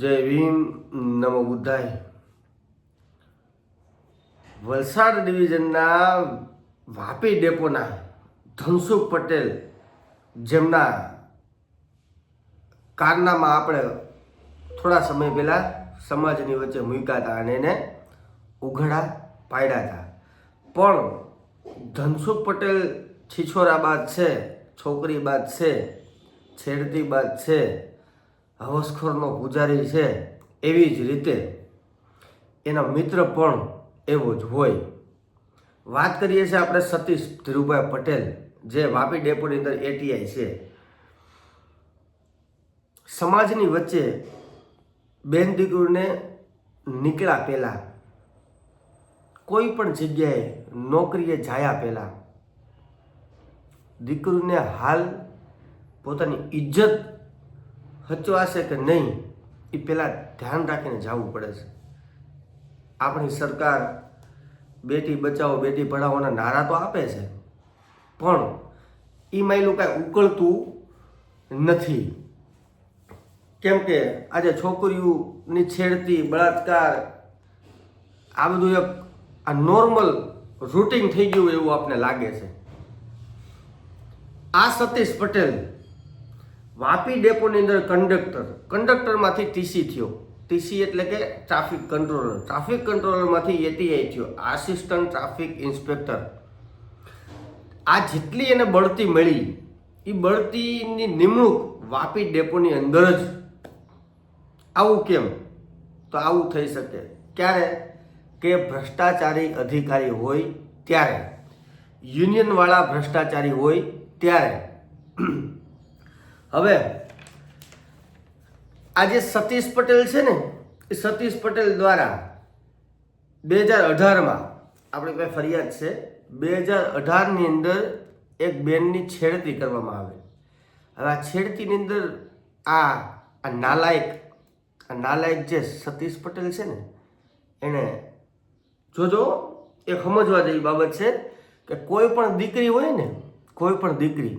જય ભીમ, નમો બુદ્ધાય. વલસાડ ડિવિઝનના વાપી ડેપોના ધનસુખ પટેલ જેમના કારનામાં આપણે થોડા સમય પહેલાં સમાજની વચ્ચે મૂક્યા હતા અને એને ઉઘડા પાડ્યા હતા. પણ ધનસુખ પટેલ છીછોરા બાદ છે, છોકરી બાદ છે, છેડતી બાદ છે હવસખોરનો પૂજારી છે એવી જ રીતે એના મિત્ર પણ એવો જ હોય. વાત કરીએ છીએ આપણે સતીશ ધીરુભાઈ પટેલ, જે વાપી ડેપોની અંદર એટીઆઈ છે. સમાજની વચ્ચે બેન દીકરીને નીકળ્યા પહેલાં કોઈ પણ જગ્યાએ નોકરીએ જાયા પહેલાં દીકરીને હાલ પોતાની ઇજ્જત હચવાશે કે નહીં એ પહેલાં ધ્યાન રાખીને જવું પડે છે. આપણી સરકાર બેટી બચાવો, બેટી ભણાવોના નારા તો આપે છે, પણ એ માયલું કાંઈ ઉકળતું નથી. કેમ કે આજે છોકરીઓની છેડતી, બળાત્કાર, આ બધું એક આ નોર્મલ રૂટીન થઈ ગયું એવું આપને લાગે છે. આ સતીશ પટેલ વાપી ડેપોની અંદર કંડક્ટર કંડક્ટરમાંથી ટીસી થયો. ટીસી એટલે કે ટ્રાફિક કંટ્રોલર ટ્રાફિક કંટ્રોલરમાંથી એટીઆઈ થયો. આસિસ્ટન્ટ ટ્રાફિક ઇન્સ્પેક્ટર આ જેટલી એને બઢતી મળી એ બઢતીની નિમણૂક વાપી ડેપોની અંદર જ. આવું કેમ? તો આવું થઈ શકે. ક્યારે? કે ભ્રષ્ટાચારી અધિકારી હોય ત્યારે. યુનિયનવાળા ભ્રષ્ટાચારી હોય ત્યારે. હવે, આ જે સતીશ પટેલ છે ને, એ સતીશ પટેલ દ્વારા બે હજાર અઢારમાં આપણી પાસે ફરિયાદ છે, બે હજાર અઢારની અંદર એક બેનની છેડતી કરવામાં આવે. હવે આ છેડતીની અંદર આ આ નાલાયક આ નાલાયક જે સતીશ પટેલ છે ને એણે જોજો એક સમજવા જેવી બાબત છે કે કોઈ પણ દીકરી હોય ને, કોઈ પણ દીકરી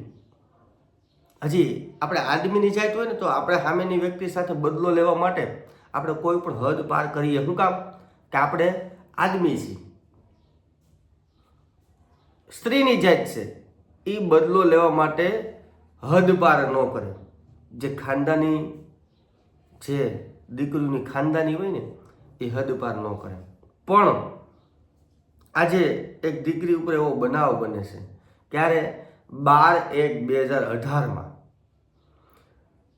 હજી આપણે આદમીની જાત હોય ને તો આપણે સામેની વ્યક્તિ સાથે બદલો લેવા માટે આપણે કોઈ પણ હદ પાર કરીએ. શું કામ? કે આપણે આદમી છીએ. સ્ત્રીની જાત છે. એ બદલો લેવા માટે હદ પાર ન કરે. જે ખાનદાની જે દીકરીની ખાનદાની હોય ને, એ હદ પાર ન કરે. પણ આજે એક દીકરી ઉપર એવો બનાવ બને છે. ક્યારે બાર એક બે હજાર અઢારમાં.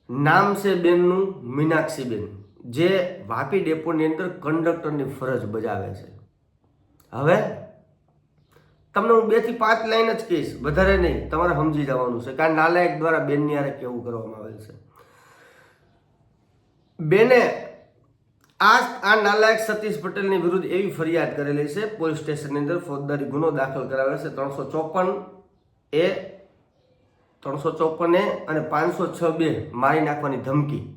નામ છે બેનનું મીનાક્ષીબેન, જે વાપી ડેપોની અંદર કંડક્ટરની ફરજ બજાવે છે. હવે તમને હું બેથી પાંચ લાઈન જ કહીશ, વધારે નહીં, તમારે સમજી જવાનું છે, કારણ નાલાયક દ્વારા બેનની આરે કેવું કરવામાં આવેલ છે. બેને આ આ નાલાયક સતીશ પટેલની વિરુદ્ધ એવી ફરિયાદ કરેલી છે, પોલીસ સ્ટેશનની અંદર ફોજદારી ગુનો દાખલ કરાવેલો છે, ત્રણસો ચોપન એ ત્રણસો ચોપન અને પાંચસો છ બે મારી નાખવાની ધમકી.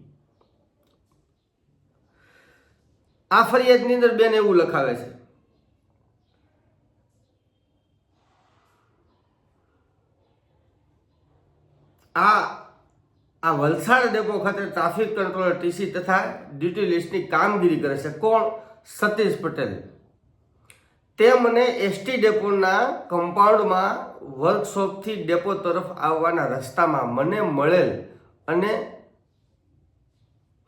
આ ફરિયાદની અંદર બેન એવું લખાવે છે. આ આ વલસાડ ડેપો ખાતે ટ્રાફિક કંટ્રોલર ટીસી તથા ડ્યુટી લિસ્ટની કામગીરી કરે છે. કોણ? સતીશ પટેલ. તે મને એસટી ડેપોના કમ્પાઉન્ડમાં વર્કશોપથી ડેપો તરફ આવવાના રસ્તામાં મને મળેલ અને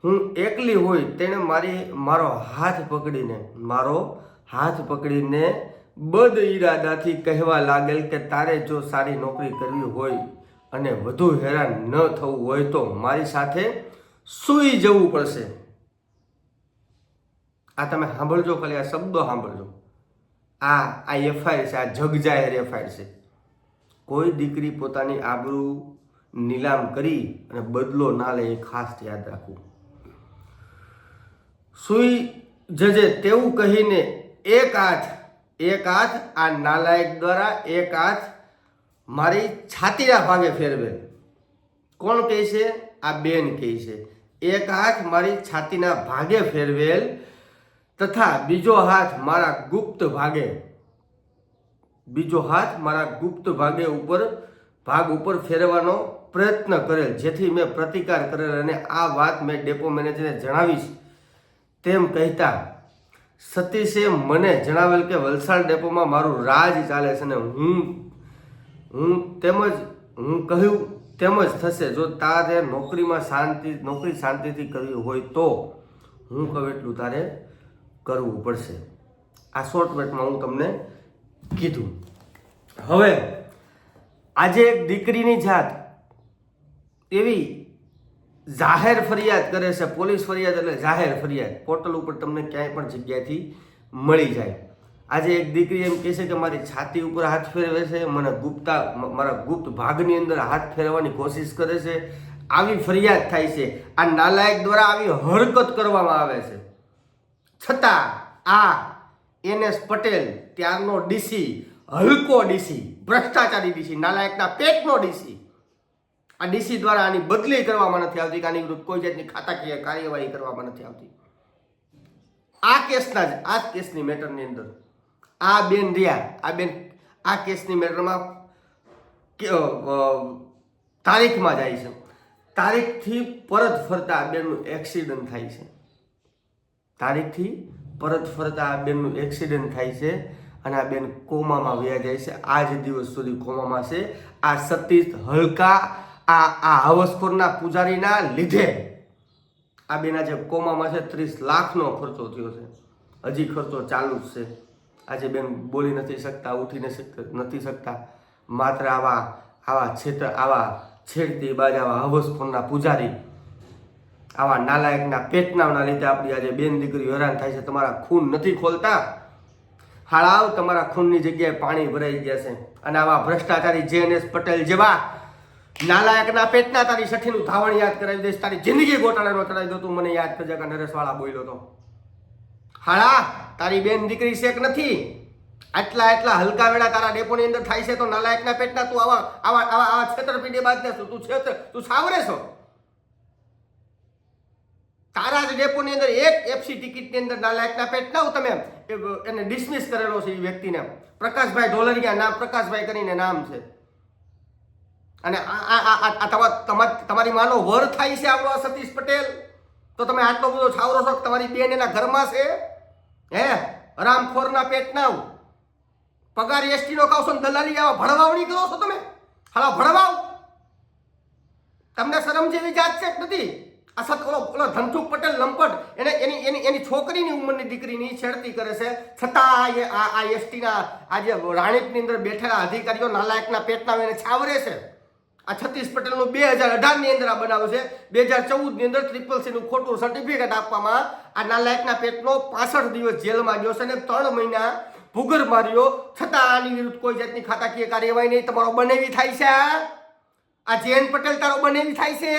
હું એકલી હોય તેણે મારી, મારો હાથ પકડીને, મારો હાથ પકડીને બદ ઈરાદાથી કહેવા લાગેલ કે તારે જો સારી નોકરી કરવી હોય અને વધુ હેરાન ન થવું હોય તો મારી સાથે સૂઈ જવું પડશે. આ તમે સાંભળજો, ખાલી આ શબ્દો સાંભળજો. આ આ એફઆઈઆર છે, આ જગજાહેર એફઆઈઆર છે. કોઈ દીકરી પોતાની આબરૂ નીલામ કરી અને બદલો ના લે એ ખાસ યાદ રાખવું. સુઈ જજે તેવું કહીને એક હાથ એક હાથ આ નાલાયક દ્વારા, એક હાથ મારી છાતીના ભાગે ફેરવેલ કોણ કહે છે? આ બેન કહે છે. એક હાથ મારી છાતીના ભાગે ફેરવેલ તથા બીજો હાથ મારા ગુપ્ત ભાગે, બીજો હાથ મારા ગુપ્ત ભાગે ઉપર, ભાગ ઉપર ફેરવાનો પ્રયત્ન કરેલ, જેથી મેં પ્રતિકાર કરેલ અને આ વાત મેં ડેપો મેનેજરને જણાવીશ. તેમ કહેતા, સતીશે મને જણાવેલ કે વલસાડ ડેપોમાં મારું રાજ ચાલે છે અને હું હું તેમજ, હું કહ્યું તેમજ થશે. જો તારે નોકરીમાં શાંતિ, નોકરી શાંતિથી કરવી હોય તો હું કહું એટલું તારે કરવું પડશે. આ શોર્ટકટમાં હું તમને કીધું. હવે, આજે એક દીકરીની જાત એવી જાહેર ફરિયાદ કરે છે, પોલીસ ફરિયાદ એટલે જાહેર ફરિયાદ. પોર્ટલ ઉપર તમને ક્યાંય પણ જગ્યાથી મળી જાય. આજે એક દીકરી એમ કહે છે કે મારી છાતી ઉપર હાથ ફેરવે છે, મને ગુપ્તા મારા ગુપ્ત ભાગની અંદર હાથ ફેરવવાની કોશિશ કરે છે. આવી ફરિયાદ થાય છે. આ નાલાયક દ્વારા આવી હરકત કરવામાં આવે છે. છતાં આ એન એસ પટેલ ત્યારનો ડીસી, હલકો ડીસી, ભ્રષ્ટાચારી ડીસી, નાલાયકના પેટનો ડીસી. આ ડીસી દ્વારા આની બદલી કરવામાં નથી આવતી કે આની વિરુદ્ધ કોઈ જાતની ખાતાકીય કાર્યવાહી કરવામાં નથી આવતી. આ કેસના જ, આ કેસની મેટરની અંદર. આ બેન રહ્યા, આ બેન, આ કેસની મેટરમાં તારીખમાં જાય છે. તારીખથી પરત ફરતા બેનનું એક્સિડન્ટ થાય છે. તારીખથી પરત ફરતા આ બેનનું એક્સિડન્ટ થાય છે અને આ બેન કોમામાં વ્યા જાય છે. જ દિવસ સુધી કોમામાં છે. આ સતીશ હલકા આ આ હવસખોરના પૂજારીના લીધે આ બેન આજે કોમામાં છે. ત્રીસ લાખનો ખર્ચો થયો છે. હજી ખર્ચો ચાલુ જ છે. આજે બેન બોલી નથી શકતા, ઉઠી નથી શકતા. માત્ર આવા આવા છેતર, આવા છેડતી બાજ, આવા હવસખોરના પૂજારી આવા નાલાયકના પેટનાવના લીધે આપણી આજે બેન દીકરી હેરાન થાય છે. તમારા ખૂન નથી ખોલતા. હાળાવ તમારા ખૂનની જગ્યાએ પાણી ભરાઈ ગયા છે. અને આવા ભ્રષ્ટાચારી જેએનએસ પટેલ જેવા નાલાયકના પેટના તારી સઠીનું ધાવણ યાદ કરાવી દઈશ. તારી જિંદગી ગોટાળાનો ચડાવી દો તું. મને યાદ કરજે કે નરેશવાળા બોલ્યો તો. હાળા તારી બેન દીકરી શેક નથી. આટલા આટલા હલકા વેળા તારા ડેપોની અંદર થાય છે તો નાલાયકના પેટના તું આવા આવા આવા છેતરપિંડી બાદ તું છેતર, તું સાવરે છો. તારા જ ડેપોની અંદર એક એફસી ટિકિટની અંદર નાલાયકના પેટ ના તમે એને ડિસમિસ કરેલો છે એ વ્યક્તિને પ્રકાશભાઈ ઢોલરિયા નામ પ્રકાશભાઈ કરીને નામ છે. અને તમારી માનો વર થાય છે આપણો સતીશ પટેલ. તો તમે આટલો બધો છાવરો છો તમારી બેન એના ઘરમાં છે? હે? હરામખોરના પેટના પગાર એસટી નો ખાવશો ને દલાલી આવા ભણવાવણી કરો છો તમે? હાલો ભણવાવ તમને શરમ જેવી જાત છે નથી? આ સત ઓલો ઓલો ધનસુખ પટેલ લંપટ, એને એની એની એની છોકરીની ઉંમરની દીકરીની છેડતી કરે છે. છતાં આ આ એસટીના જે રાણીપની અંદર બેઠેલા અધિકારીઓ નાલાયકના પેટના એને છાવરે છે. આ છત્રીસ પટેલનું બે હજાર અઢારની અંદર આ બનાવ છે. બે હજાર ચૌદની અંદર ટ્રિપલ સીનું ખોટું સર્ટિફિકેટ આપવામાં આ નાલાયકના પેટનો પાસઠ દિવસ જેલમાં ગયો છે અને ત્રણ મહિના ભૂગર માર્યો. છતાં આની વિરુદ્ધ કોઈ જાતની ખાતાકીય કાર્યવાહી નહીં. તમારો બનેવી થાય છે, આ? આ જયંત પટેલ તારો બનેવી થાય છે.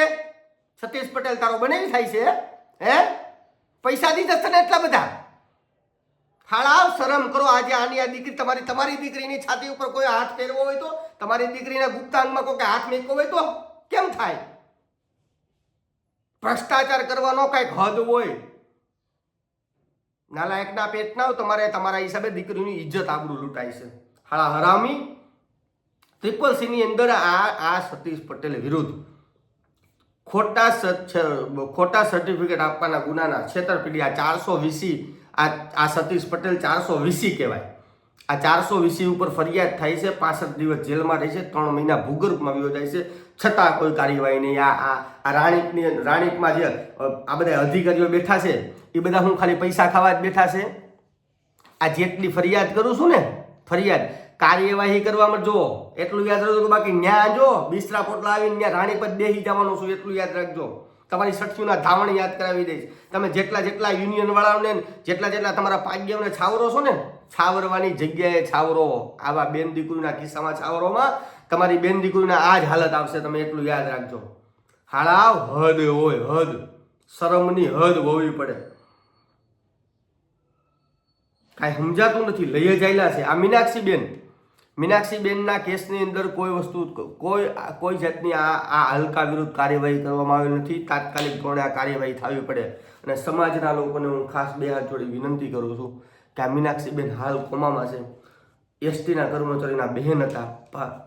સતીશ પટેલ તારો બનેવી થાય છે, હે? પૈસા દીધા તને એટલા બધા. ફાળા શરમ કરો. આજે આની આ દીકરી, તમારી તમારી દીકરીની છાતી ઉપર કોઈ હાથ ફેરવો હોય તો, તમારી દીકરીના ગુપ્તાંગમાં કોઈ હાથ મેકવો હોય તો, કેમ થાય? ભ્રષ્ટાચાર કરવાનો કંઈક હદ હોય. નાલાયકના પેટ ના તમારે તમારા હિસાબે દીકરીની ઇજ્જત આબરૂ લૂંટાય છે. હાળા હરામી. ત્રિપલ સીની અંદર આ આ સતીશ પટેલ વિરુદ્ધ ખોટા ખોટા સર્ટિફિકેટ આપવાના ગુનાના છેતરપિંડી. આ ચારસો વીસી, આ આ સતીશ પટેલ ચારસો વીસી કહેવાય. આ ચારસો વીસી ઉપર ફરિયાદ થાય છે, પાસઠ દિવસ જેલમાં રહે છે, ત્રણ મહિના ભૂગર્ભમાં વયો જાય છે. છતાં કોઈ કાર્યવાહી નહીં. આ આ રાણીપની રાણીકમાં જે આ બધા અધિકારીઓ બેઠા છે, એ બધા હું ખાલી પૈસા ખાવા જ બેઠા છે. આ જેટલી ફરિયાદ કરું છું ને, ફરિયાદ કાર્યવાહી કરવામાં જો એટલું યાદ રાખજો કે બાકી ન્યા જો, બિસ્તરા પોટલા આવીને ન્યા રાણી પર બેસી જવાનું છું એટલું યાદ રાખજો. તમારી સઠ્યુના ધાવણ યાદ કરાવી દઈશ. તમે જેટલા જેટલા યુનિયન વાળાઓને જેટલા જેટલા તમારા પાગ્યોને છાવરો છો ને, છાવરવાની જગ્યાએ છાવરો. આવા બેન દીકરીના કિસ્સામાં છાવરોમાં તમારી બેન દીકરીના આ જ હાલત આવશે, તમે એટલું યાદ રાખજો. હાળાવ, હદ હોય, હદ. શરમની હદ હોવી પડે. કાંઈ સમજાતું નથી, લઈ જાયેલા છે. આ મીનાક્ષી બેન મીનાક્ષી બેનના કેસની અંદર કોઈ વસ્તુ, કોઈ કોઈ જાતની આ આ હલકા વિરુદ્ધ કાર્યવાહી કરવામાં આવી નથી. તાત્કાલિક ધોરણે આ કાર્યવાહી થવી પડે. અને સમાજના લોકોને હું ખાસ બે હાથ જોડી વિનંતી કરું છું કે આ મીનાક્ષીબેન હાલ કોમામાં છે. એસટીના કર્મચારીના બહેન હતા.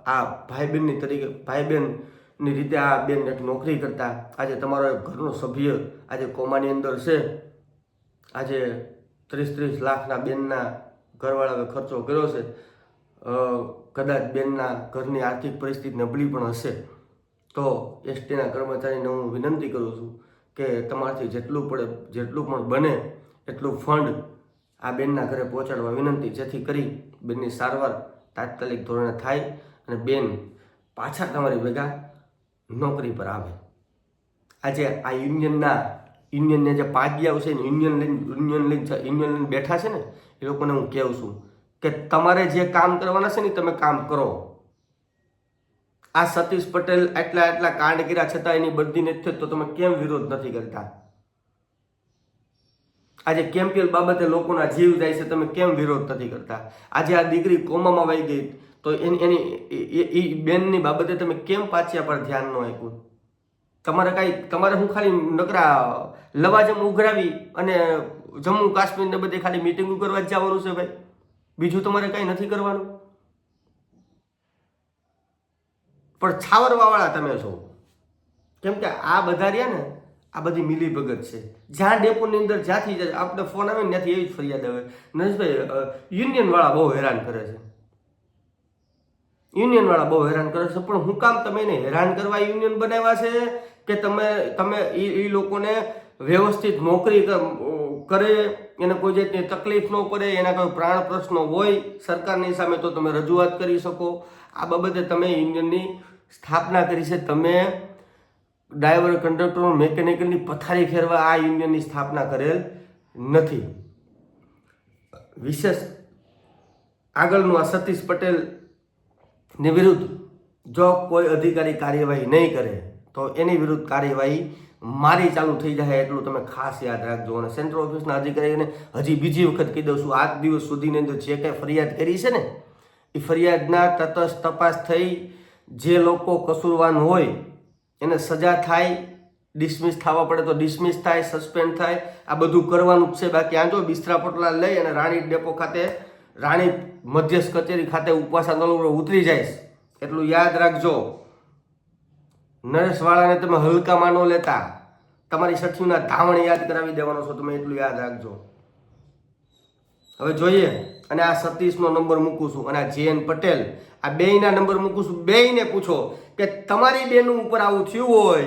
આ ભાઈ બહેનની તરીકે ભાઈ બહેનની રીતે આ બેન એક નોકરી કરતા. આજે તમારો ઘરનો સભ્ય આજે કોમાની અંદર છે. આજે ત્રીસ ત્રીસ લાખના બેનના ઘરવાળાએ ખર્ચો કર્યો છે. કદાચ બેનના ઘરની આર્થિક પરિસ્થિતિ નબળી પણ હશે, તો એસટીના કર્મચારીને હું વિનંતી કરું છું કે તમારાથી જેટલું પડે, જેટલું પણ બને એટલું ફંડ આ બેનના ઘરે પહોંચાડવા વિનંતી, જેથી કરી બેનની સારવાર તાત્કાલિક ધોરણે થાય અને બેન પાછા તમારી ભેગા નોકરી પર આવે. આજે આ યુનિયનના, યુનિયનને જે પાગ્યાઓ છે યુનિયન લઈને યુનિયન લઈને યુનિયન લઈને બેઠા છે ને, એ લોકોને હું કહું છું કે તમારે જે કામ કરવાના છે ને તમે કામ કરો. આ સતીશ પટેલ એટલા એટલા કાંડ કર્યા છતાં એની બદલી નથી થતી, તો તમે કેમ વિરોધ નથી કરતા? આજે કેમ્પિયલ બાબતે લોકોના જીવ જાય છે, તમે કેમ વિરોધ નથી કરતા? આજે આ દીકરી કોમામાં વહી ગઈ, તો એની એની, એ- બેનની બાબતે તમે કેમ પાછા પર ધ્યાન ન આપ્યું? તમારે કાંઈ, તમારે હું ખાલી નકરા લવાજમ ઉઘરાવી અને જમ્મુ કાશ્મીર ને બધે ખાલી મિટિંગો કરવા જ જવાનું છે ભાઈ? બીજું તમારે કંઈ નથી કરવાનું? પણ છાવરવાવાળા તમે છો. કેમ કે આ બધા રહ્યા ને આ બધી મિલી ભગત છે. જ્યાં ડેપોની અંદર જ્યાંથી જાય, આપણે ફોન આવે ને ત્યાંથી એવી જ ફરિયાદ આવે. નરેશભાઈ યુનિયનવાળા બહુ હેરાન કરે છે. યુનિયનવાળા બહુ હેરાન કરે છે. પણ હું કામ તમે એને હેરાન કરવા યુનિયન બનાવ્યા છે કે તમે તમે એ લોકોને વ્યવસ્થિત નોકરી કરે, એને કોઈ જાતની તકલીફ ન પડે, એના કોઈ પ્રાણ પ્રશ્નો હોય, સરકારની સામે તો તમે રજૂઆત કરી શકો. આ બાબતે તમે યુનિયનની સ્થાપના કરી છે. તમે ડ્રાઈવર કંડક્ટર મેકેનિકલની પથારી ફેરવા આ યુનિયનની સ્થાપના કરેલ નથી. વિશેષ આગળનું આ સતીશ પટેલની વિરુદ્ધ જો કોઈ અધિકારી કાર્યવાહી નહીં કરે, તો એની વિરુદ્ધ કાર્યવાહી મારી ચાલુ થઈ જાય એટલું તમે ખાસ યાદ રાખજો. અને સેન્ટ્રલ ઓફિસના અધિકારીને હજી બીજી વખત કહી દઉં છું, આજ દિવસ સુધીની અંદર જે કાંઈ ફરિયાદ કરી છે ને, એ ફરિયાદના તટસ્થ તપાસ થઈ, જે લોકો કસૂરવાન હોય, એને સજા થાય ડિસમિસ થવા પડે તો ડિસમિસ થાય સસ્પેન્ડ થાય, આ બધું કરવાનું જ છે. બાકી આંજો બિસ્તરા પોટલા લઈ અને રાણી ડેપો ખાતે, રાણી મધ્યસ્થ કચેરી ખાતે ઉપવાસ આંદોલન ઉતરી જાય એટલું યાદ રાખજો. નરેશવાળાને તમે હલકામાં ન લેતા. તમારી સઠીના ધાવણ યાદ કરાવી દેવાનો છો, તમે એટલું યાદ રાખજો. હવે જોઈએ, અને આ સતીશનો નંબર મૂકું છું, અને આ જે પટેલ, આ બેયના નંબર મૂકું છું. બેયને પૂછો કે તમારી બેનું ઉપર આવું થયું હોય,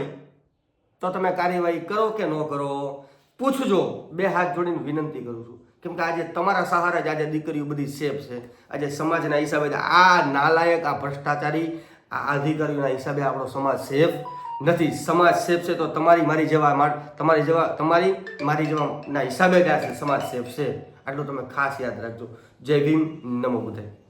તો તમે કાર્યવાહી કરો કે ન કરો? પૂછજો. બે હાથ જોડીને વિનંતી કરું છું. કેમ કે આજે તમારા સહારા જ આજે દીકરીઓ બધી સેફ છે. આજે સમાજના હિસાબે આ નાલાયક, આ ભ્રષ્ટાચારી આ અધિકારીઓના હિસાબે આપણો સમાજ સેફ નથી. સમાજ સેફ છે તો તમારી મારી જેવા તમારી જેવા તમારી મારી જેવાના હિસાબે ક્યાં છે સમાજ સેફ છે. આટલું તમે ખાસ યાદ રાખજો. જય ભીમ, નમો બુદ્ધાય.